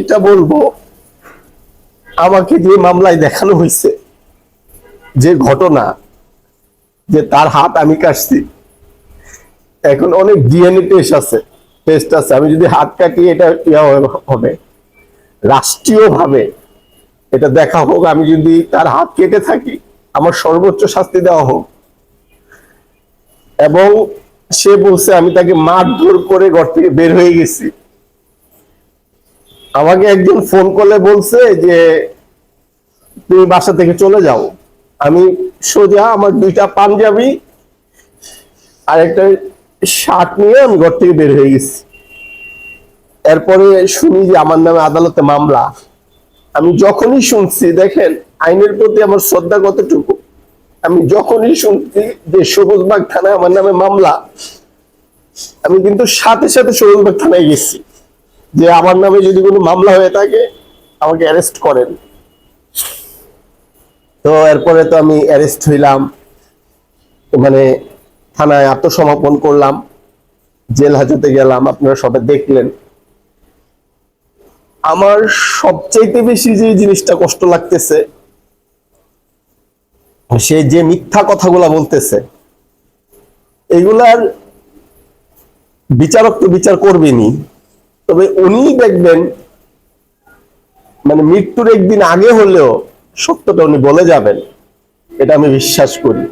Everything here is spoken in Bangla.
এটা বলব, আমাকে যে মামলায় দেখানো হয়েছে, যে ঘটনা, যে তার হাত আমি কাটছি, এখন অনেক ডিএনএ টেস্ট আছে টেস্ট আছে, আমি যদি হাত কাটি এটা ইয়া হবে রাষ্ট্রীয় ভাবে এটা দেখা হোক, আমি যদি তার হাত কেটে থাকি, আমার সর্বোচ্চ শাস্তি দেওয়া হোক। এবং সে বলছে, আমি তাকে মারধর করে ঘর থেকে বের হয়ে গেছি। আমাকে একজন ফোন করলে বলছে যে, তুমি বাসা থেকে চলে যাও। আমি সোজা আমার দুইটা পাঞ্জাবি আর একটা শার্ট নিয়ে আমি ঘর থেকে বের হয়ে গেছি। এরপরে শুনি যে আমার নামে আদালতে মামলা। আমি যখনই শুনছি, দেখেন, আইনের প্রতি আমার শ্রদ্ধা কতটুকু? আমি যখনই শুনছি যে সবুজবাগ থানায় আমার নামে মামলা, আমি কিন্তু সাথে সাথে সবুজবাগ থানায় গেছি। যে আমার নামে যদি কোনো মামলা হয়ে থাকে, আমাকে অ্যারেস্ট করেন। তো এরপরে তো আমি অ্যারেস্ট হইলাম মানে থানায় আত্মসমর্পণ করলাম, জেল হাজতে গেলাম, আপনারা সবাই দেখলেন। আমার সবচাইতে বেশি যে জিনিসটা কষ্ট লাগতেছে, সে যে মিথ্যা কথাগুলা বলতেছে, এগুলার বিচারক তো বিচার করবেনি তবে উনি দেখবেন মানে মৃত্যুর একদিন আগে হলেও সত্যটা উনি বলে যাবেন। এটা আমি বিশ্বাস করি।